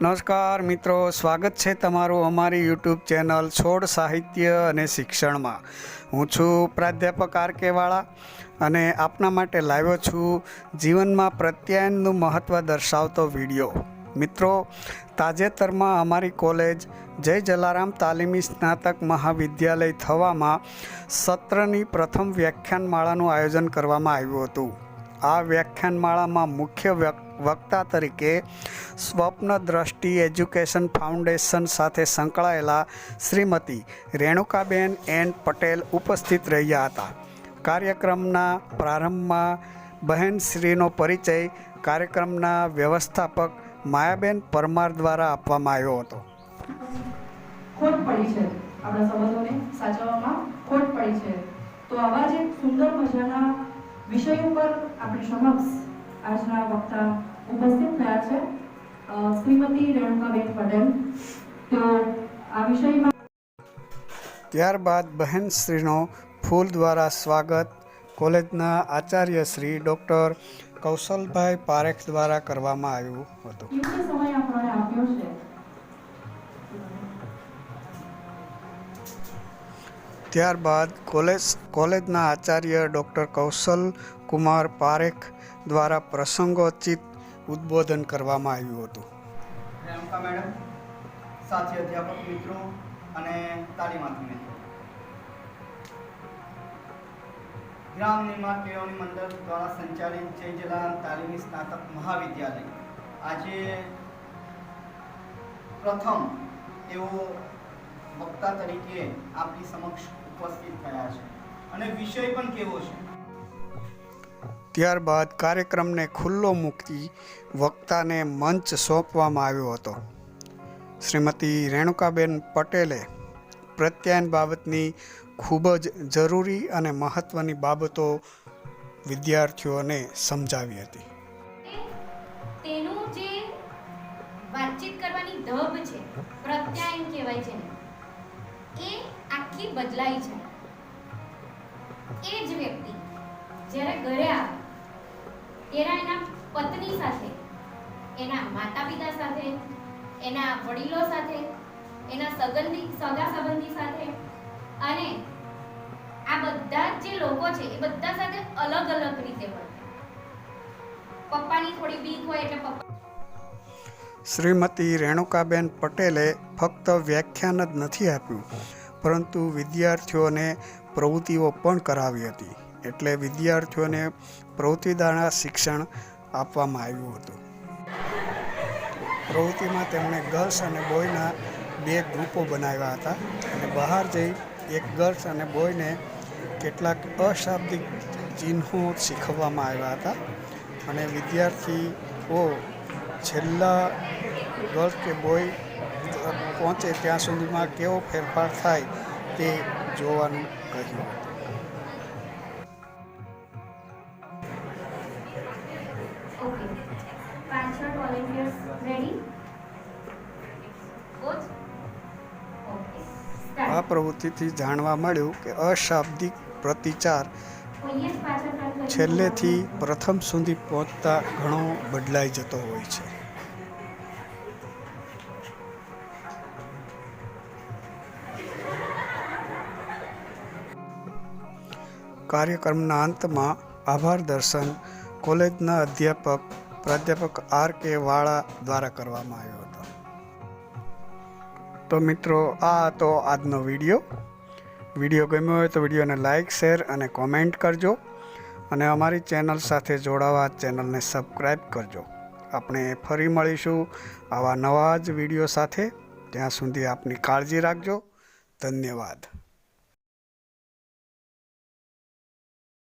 નમસ્કાર મિત્રો, સ્વાગત છે તમારું અમારી યુટ્યુબ ચેનલ છોડ સાહિત્ય અને શિક્ષણમાં. હું છું પ્રાધ્યાપક આર કેવાળા અને આપના માટે લાવ્યો છું જીવનમાં પ્રત્યાયનનું મહત્ત્વ દર્શાવતો વીડિયો. મિત્રો, તાજેતરમાં અમારી કોલેજ જય જલારામ તાલીમી સ્નાતક મહાવિદ્યાલય થવામાં સત્રની પ્રથમ વ્યાખ્યાનમાળાનું આયોજન કરવામાં આવ્યું હતું. આ વ્યાખ્યાનમાળામાં મુખ્ય વક્તા તરીકે સ્વપ્ન દ્રષ્ટિ એજ્યુકેશન ફાઉન્ડેશન સાથે સંકળાયેલા શ્રીમતી રેણુકાબેન એન પટેલ ઉપસ્થિત રહ્યા હતા. કાર્યક્રમના પ્રારંભમાં બહેનશ્રીનો પરિચય કાર્યક્રમના વ્યવસ્થાપક માયાબેન પરમાર દ્વારા આપવામાં આવ્યો હતો. ખોટ પડી છે. આપણા સંબંધોને સાચવવામાં ખોટ પડી છે. તો આવા જ એક સુંદર મજાના વિષય ઉપર આપણી સમક્ષ આજના વક્તા ઉપસ્થિત થયા છે. શ્રીમતી રેણુકાબેન પટેલ. તો આ વિષયમાં ત્યારબાદ બહેનશ્રીનો ફૂલ દ્વારા સ્વાગત કોલેજના આચાર્ય શ્રી ડૉક્ટર કૌશલભાઈ પારેખ દ્વારા કરવામાં આવ્યું હતું. સમય આપણને આપ્યો છે. ત્યારબાદ કોલેજ કોલેજના આચાર્ય ડૉક્ટર કૌશલ કુમાર પારેખ દ્વારા પ્રસંગોચિત ઉદ્બોધન કરવામાં આવ્યું હતું. રેણુકા મેડમ, સાથી અધ્યાપક મિત્રો અને તાલીમાર્થી મિત્રો. ગ્રામ નિર્માણ કેળવણી મંડળ દ્વારા સંચાલિત જય જલારામ તાલીમી સ્નાતક મહાવિદ્યાલય આજે પ્રથમ એવો વક્તા તરીકે આપની સમક્ષ ઉપસ્થિત થયા છે. અને વિષય પણ કેવો છે? ત્યારબાદ કાર્યક્રમને ખુલ્લો મૂકી વક્તાને મંચ સોંપવામાં આવ્યો હતો. શ્રીમતી રેણુકાબેન પટેલે પ્રત્યાયન બાબતની ખૂબ જ જરૂરી અને મહત્ત્વની બાબતો વિદ્યાર્થીઓને સમજાવી હતી. વાતચીત કરવાની ધબ છે, પ્રત્યાયન કહેવાય છે એ આખી બદલાઈ છે. એ જ વ્યક્તિ જ્યારે ઘરે આવે ત્યારે એના પત્ની સાથે, એના માતા પિતા સાથે, એના વડીલો સાથે, એના સગંધી સગા સંબંધી સાથે અને આ બધા જે લોકો છે એ બધા સાથે અલગ અલગ રીતે વર્તે પપ્પાની થોડી બીક હોય એટલે પપ્પા શ્રીમતી રેણુકાબેન પટેલે ફક્ત વ્યાખ્યાન જ નથી આપ્યું, પરંતુ વિદ્યાર્થીઓને પ્રવૃત્તિઓ પણ કરાવી હતી. એટલે વિદ્યાર્થીઓને પ્રવૃત્તિદાણા શિક્ષણ આપવામાં આવ્યું હતું. પ્રવૃત્તિમાં તેમણે ગર્લ્સ અને બોયના બે ગ્રુપો બનાવ્યા હતા અને બહાર જઈ એક ગર્લ્સ અને બોયને કેટલાક અશાબ્દિક ચિહ્નો શીખવવામાં આવ્યા હતા અને વિદ્યાર્થીઓ છેલ્લા ગર્લ્સ કે બોય પહોંચે ત્યાં સુધીમાં કેવો ફેરફાર થાય તે જોવાનું કહ્યું હતું. ઓકે પાછળ વોલેન્ટિયર્સ રેડી કોચ આ પ્રવૃત્તિથી જાણવા મળ્યું કે અશાબ્દિક પ્રતિચાર છેલ્લેથી પ્રથમ સુધી પહોંચતા ઘણો બદલાઈ જતો હોય છે. કાર્યક્રમના અંતમાં આભાર દર્શન કોલેજના અધ્યાપક પ્રાધ્યાપક આર કે વાળા દ્વારા કરવામાં આવ્યો હતો. તો મિત્રો, આ હતો આજનો વીડિયો. વીડિયો ગમ્યો હોય તો વિડીયોને લાઇક શેર અને કોમેન્ટ કરજો. અને અમારી ચેનલ સાથે જોડાવા ચેનલને સબસ્ક્રાઈબ કરજો. આપણે ફરી મળીશું આવા નવા જ વીડિયો સાથે. ત્યાં સુધી આપની કાળજી રાખજો. ધન્યવાદ.